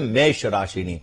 મેષ રાશિની.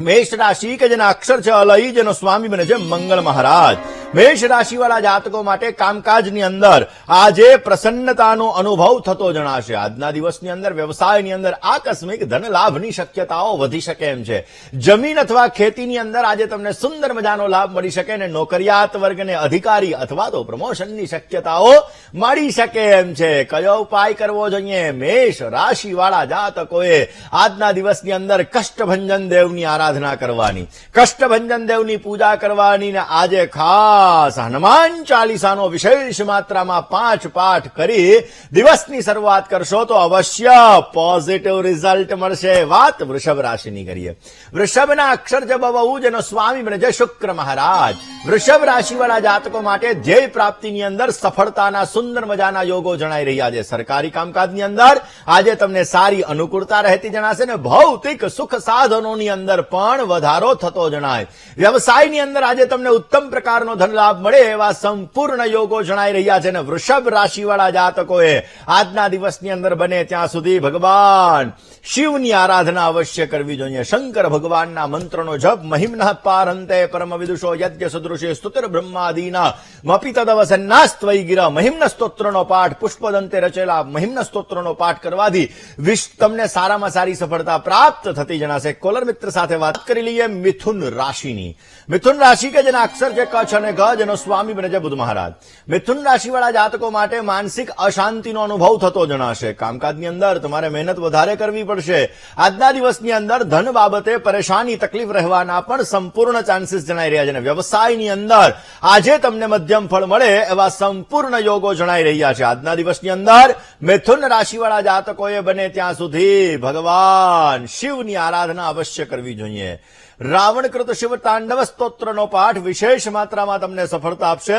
મેષ રાશિ કે જેના અક્ષર છે અલય જેનો સ્વામી બને છે મંગળ મહારાજ. મેષ રાશિવાળા જાતકો માટે કામકાજની અંદર આજે પ્રસન્નતાનો અનુભવ થતો જણાશે. આજના દિવસની અંદર, વ્યવસાયની અંદર આકસ્મિક ધન લાભની શક્યતાઓ વધી શકે એમ છે. જમીન અથવા ખેતીની અંદર આજે તમને સુંદર મજાનો લાભ મળી શકે અને નોકરિયાત વર્ગને અધિકારી અથવા તો પ્રમોશનની શક્યતાઓ મળી શકે એમ છે. કયો ઉપાય કરવો જોઈએ? મેષ રાશિવાળા જાતકોએ આજના દિવસની અંદર કષ્ટભંજન દેવની આરાધના કરવાની. કષ્ટભંજન દેવની પૂજા કરવાની ને આજે ખાસ હનુમાન ચાલીસાનો વિશેષ માત્રામાં પાંચ પાઠ કરી દિવસની શરૂઆત કરશો તો અવશ્ય પોઝિટિવ રિઝલ્ટ મળશે વાત વૃષભ રાશિની કરીએ વૃષભના અક્ષર છે બહુ જેનો સ્વામી બને છે શુક્ર મહારાજ વૃષભ રાશિવાળા જાતકો માટે ધ્યેય પ્રાપ્તિની અંદર સફળતાના સુંદર મજાના યોગો જણાઈ રહ્યા છે। સરકારી કામકાજની અંદર આજે તમને સારી અનુકૂળતા રહેતી જણાશે ને ભૌતિક સુખ સાધનોની અંદર પણ વધારો થતો જણાય। વ્યવસાયની અંદર આજે તમને ઉત્તમ પ્રકારનો ધન લાભ મળે એવા સંપૂર્ણ યોગો જણાઈ રહ્યા છે અને વૃષભ રાશિવાળા જાતકોએ આજના દિવસની અંદર બને ત્યાં સુધી ભગવાન શિવની આરાધના અવશ્ય કરવી જોઈએ. શંકર ભગવાનના મંત્રનો જપ મહિમ્ન પારંતે પરમ વિદુષો યજ્ઞ સદૃશે સ્તુતિર બ્રહ્માદીના મપી તદવસન્નાસ્ત્વઈ ગિરા. મહિમ્ન સ્તોત્રનો પાઠ પુષ્પદંતે રચેલા મહિમ્ન સ્તોત્રનો પાઠ કરવાથી વિશ્વ તમને સારામાં સારી સફળતા પ્રાપ્ત થતી જણાશે. કોલર મિત્ર સાથે વાત કરી લઈએ મિથુન રાશિની. મિથુન રાશિ કે જેના અક્ષર છે કચ્છ અને ગ જેનો સ્વામી બને છે બુધ મહારાજ. મિથુન રાશિવાળા જાતકો માટે માનસિક અશાંતિનો અનુભવ થતો જણાશે. કામકાજની અંદર તમારે મહેનત વધારે કરવી પડશે. આજના દિવસની અંદર ધન બાબતે પરેશાની તકલીફ રહેવાના પણ સંપૂર્ણ ચાન્સીસ જણાઈ રહ્યા છે વ્યવસાયની અંદર આજે તમને મધ્યમ ફળ મળે એવા સંપૂર્ણ યોગો જણાઈ રહ્યા છે. આજના દિવસની અંદર મિથુન રાશિવાળા જાતકોએ બને ત્યાં સુધી ભગવાન શિવની આરાધના અવશ્ય કરવી જોઈએ. રાવણકૃત શિવ તાંડવ સ્તોત્રનો પાઠ વિશેષ માત્રામાં તમને સફળતા આપશે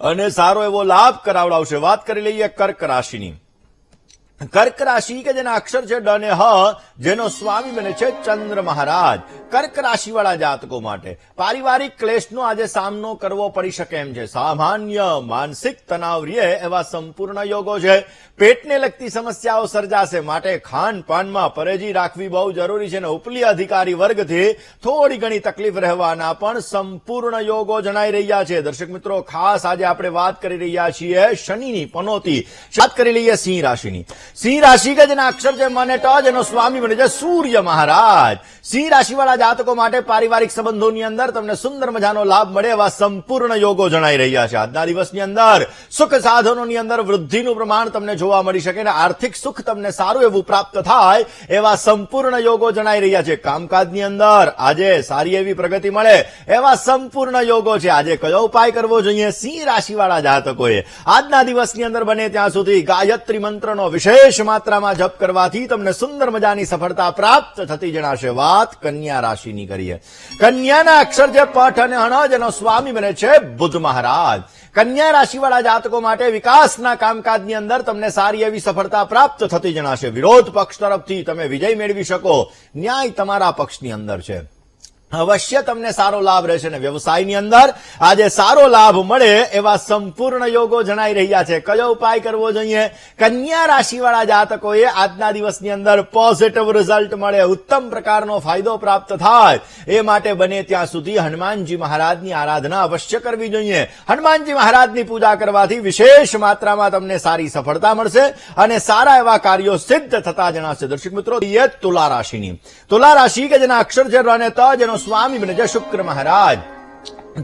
અને સારો એવો લાભ કરાવડાવશે. વાત કરી લઈએ કર્ક રાશિની. કર્ક રાશિ કે જેના અક્ષર છે ડ ને હ, જેનો સ્વામી બને છે ચંદ્ર મહારાજ. કર્ક રાશિવાળા જાતકો માટે પારિવારિક ક્લેશનો આજે સામનો કરવો પડી શકે એમ છે. સામાન્ય, માનસિક તણાવ રહે એવા સંપૂર્ણ યોગો છે. પેટને લગતી સમસ્યાઓ સર્જાશે માટે ખાનપાનમાં પરેજી રાખવી બહુ જરૂરી છે અને ઉપલી અધિકારી વર્ગથી થોડી ઘણી તકલીફ રહેવાના પણ સંપૂર્ણ યોગો જણાઈ રહ્યા છે. દર્શક મિત્રો, ખાસ આજે આપણે વાત કરી રહ્યા છીએ શનિની, પનોતી. વાત કરી લઈએ સિંહ રાશિની. સિંહ રાશિ કે જેના અક્ષર જે મને ટ, જેનો સ્વામી બને છે સૂર્ય મહારાજ. સિંહ રાશિવાળા જાતકો માટે પારિવારિક સંબંધોની અંદર તમને સુંદર મજાનો લાભ મળે એવા સંપૂર્ણ યોગો જણાઈ રહ્યા છે. આજના દિવસની અંદર સુખ સાધનોની અંદર વૃદ્ધિનું પ્રમાણ તમને જોવા મળી શકે અને આર્થિક સુખ તમને સારું એવું પ્રાપ્ત થાય એવા સંપૂર્ણ યોગો જણાઈ રહ્યા છે. કામકાજની અંદર આજે સારી એવી પ્રગતિ મળે એવા સંપૂર્ણ યોગો છે. આજે કયો ઉપાય કરવો જોઈએ? સિંહ રાશિવાળા જાતકોએ. આજના દિવસની અંદર બને ત્યાં સુધી ગાયત્રી મંત્રનો વિશેષ માત્રામાં જપ કરવાથી તમને સુંદર મજાની સફળતા પ્રાપ્ત થતી જણાશે. વાત કન્યા રાશિની કરીએ. કન્યાના અક્ષર જે પઠ અને અણજ એનો સ્વામી બને છે બુદ્ધ મહારાજ. કન્યા રાશિવાળા જાતકો માટે વિકાસના કામકાજની અંદર તમને સારી એવી સફળતા પ્રાપ્ત થતી જણાશે. વિરોધ પક્ષ તરફથી તમે વિજય મેળવી શકો. ન્યાય તમારા પક્ષની અંદર છે. અવશ્ય તમને સારો લાભ રહેશે અને વ્યવસાયની અંદર. આજે સારો લાભ મળે એવા સંપૂર્ણ યોગો જણાઈ રહ્યા છે. કયો ઉપાય કરવો જોઈએ? કન્યા રાશિવાળા જાતકોએ આજના દિવસની અંદર પોઝિટિવ રિઝલ્ટ મળે, ઉત્તમ પ્રકારનો ફાયદો પ્રાપ્ત થાય. એ માટે બને ત્યાં સુધી હનુમાનજી મહારાજની આરાધના અવશ્ય કરવી જોઈએ. હનુમાનજી મહારાજની પૂજા કરવાથી વિશેષ માત્રામાં તમને સારી સફળતા મળશે અને સારા એવા કાર્યો સિદ્ધ થતા જણાશે. દર્શક મિત્રો તુલા રાશિની. તુલા રાશિ કે જેના અક્ષર છે અને ત જેનો સ્વામી બને છે શુક્ર મહારાજ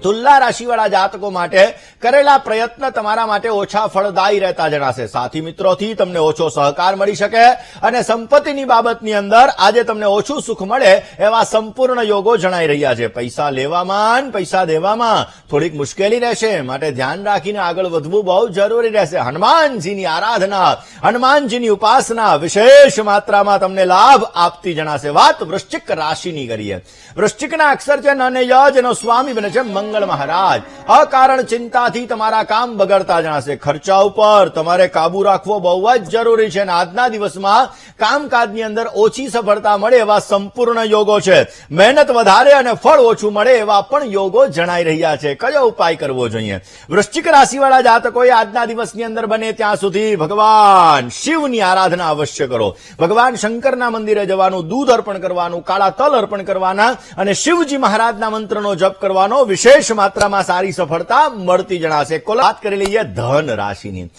તુલા રાશિવાળા જાતકો માટે કરેલા પ્રયત્ન તમારા માટે ઓછા ફળદાયી રહેતા જણાશે. સાથી મિત્રોથી તમને ઓછો સહકાર મળી શકે અને સંપત્તિની બાબતની અંદર આજે તમને ઓછું સુખ મળે એવા સંપૂર્ણ યોગો જણાઈ રહ્યા છે. પૈસા લેવામાં, પૈસા દેવામાં થોડીક મુશ્કેલી રહેશે. માટે ધ્યાન રાખીને આગળ વધવું બહુ જરૂરી રહેશે. હનુમાનજીની આરાધના, હનુમાનજીની ઉપાસના વિશેષ માત્રામાં તમને લાભ આપતી જણાશે. વાત વૃશ્ચિક રાશિની કરીએ. વૃશ્ચિકના અક્ષર છે ન અને ય એનો સ્વામી બને છે મંગળ મહારાજ. અકારણ ચિંતાથી તમારા કામ બગડતા જણાશે. ખર્ચા ઉપર તમારે કાબુ રાખવો બહુ જ જરૂરી છે આજના દિવસમાં કામકાજની અંદર ઓછી સફળતા મળે એવા સંપૂર્ણ યોગો છે. મહેનત વધારે અને ફળ ઓછું મળે એવા પણ યોગો જણાઈ રહ્યા છે. કયો ઉપાય કરવો જોઈએ? વૃશ્ચિક રાશિવાળા જાતકોએ આજના દિવસની અંદર બને ત્યાં સુધી ભગવાન શિવની આરાધના અવશ્ય કરો. ભગવાન શંકરના મંદિરે જવાનું, દૂધ અર્પણ કરવાનું, કાળા તલ અર્પણ કરવાના અને શિવજી મહારાજના મંત્રનો જપ કરવાનો વિશેષ માત્રામાં સારી સફળતા મળતી જણાશે. વાત કરી લઈએ ધન રાશિની.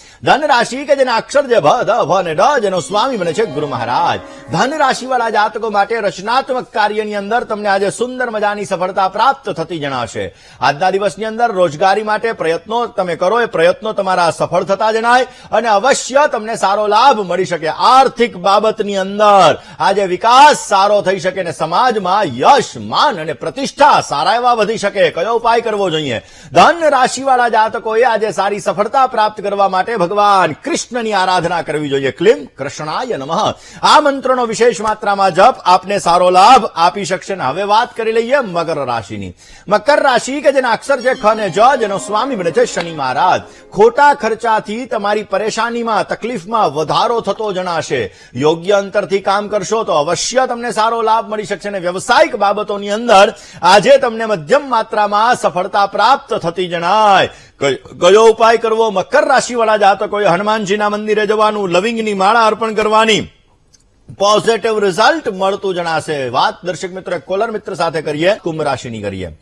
કે જેના અક્ષર જે ભ, ધ ભ ને ડ, જેનો સ્વામી બને છે ગુરુ મહારાજ. ધન રાશિવાળા જાતકો માટે રચનાત્મક કાર્યની અંદર તમને આજે સુંદર મજાની સફળતા પ્રાપ્ત થતી જણાશે. આજના દિવસની અંદર રોજગારી માટે પ્રયત્નો તમે કરો, એ પ્રયત્નો તમારા સફળ થતા જણાય અને અવશ્ય તમને સારો લાભ મળી શકે. આર્થિક બાબતની અંદર આજે વિકાસ સારો થઈ શકે અને સમાજમાં યશ, માન અને પ્રતિષ્ઠા સારા એવા વધી શકે. કયો ઉપાય કરવો જોઈએ. ધન રાશિવાળા જાતકોએ આજે સારી સફળતા પ્રાપ્ત કરવા માટે ભગવાન કૃષ્ણની આરાધના કરવી જોઈએ. ક્લિમ કૃષ્ણાય નમઃ. આ મંત્રનો વિશેષ માત્રામાં જપ આપને સારો લાભ આપી શકશે ને હવે વાત કરી લઈએ મકર રાશિની. મકર રાશિ કે જેના અક્ષર છે ખ ને જ, જેનો સ્વામી બને છે શનિ મહારાજ. ખોટા ખર્ચાથી તમારી પરેશાનીમાં, તકલીફમાં વધારો થતો જણાશે. યોગ્ય અંતરથી કામ કરશો તો અવશ્ય તમને સારો લાભ મળી શકશે અને વ્યવસાયિક બાબતોની અંદર આજે તમને મધ્યમ માત્રામાં સફળતા પ્રાપ્ત થતી જણાય. કયો ઉપાય કરવો મકર રાશિવાળા જાતકોએ હનુમાનજીના મંદિરે જવાનું, લવિંગની માળા અર્પણ કરવાની. પોઝિટિવ રિઝલ્ટ મળતું જણાશે. વાત દર્શક મિત્ર, કોલર મિત્ર સાથે કરીએ, કુંભ રાશિની કરીએ.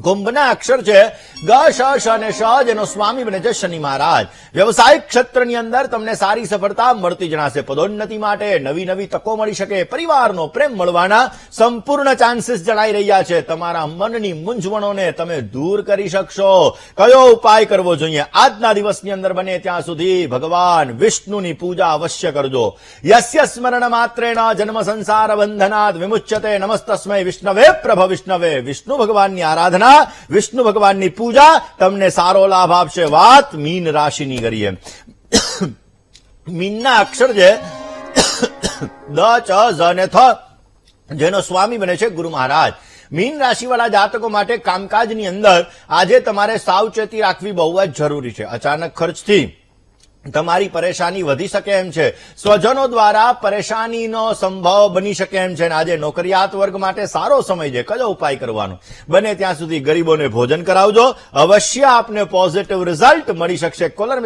કુંભના અક્ષર છે, ગ શ અને શ જેનો સ્વામી બને છે શનિ મહારાજ. વ્યવસાયિક ક્ષેત્રની અંદર તમને સારી સફળતા મળતી જણાશે. પદોન્નતિ માટે નવી નવી તકો મળી શકે. પરિવારનો પ્રેમ મળવાના સંપૂર્ણ ચાન્સીસ જણાઈ રહ્યા છે. તમારા મનની મૂંઝવણોને તમે દૂર કરી શકશો. કયો ઉપાય કરવો જોઈએ? આજના દિવસની અંદર બને ત્યાં સુધી ભગવાન વિષ્ણુની પૂજા અવશ્ય કરજો. યસ્ય સ્મરણ માત્રેણ જન્મ સંસાર બંધનાદ વિમુચ્યતે નમસ્તસ્મય વિષ્ણવે પ્રભ વિષ્ણવે. વિષ્ણુ ભગવાનની આરાધના વિષ્ણુ ભગવાનની પૂજા, તમને સારો લાભ આપશે. વાત મીન રાશિની કરીએ. મીનના અક્ષર છે, દ, ચ, ઝ ને થ, જેનો સ્વામી બને છે ગુરુ મહારાજ. મીન રાશિવાળા જાતકો માટે કામકાજની અંદર આજે તમારે સાવચેતી રાખવી બહુ જ જરૂરી છે. અચાનક ખર્ચથી તમારી પરેશાની વધી શકે એમ છે. સ્વજનો દ્વારા પરેશાનીનો સંભવ બની શકે એમ છે. અને આજે નોકરિયાત વર્ગ માટે સારો સમય છે. કયો ઉપાય કરવાનો? બને ત્યાં સુધી ગરીબોને ભોજન કરાવજો. અવશ્ય આપને પોઝિટિવ રિઝલ્ટ મળી શકશે. કોલર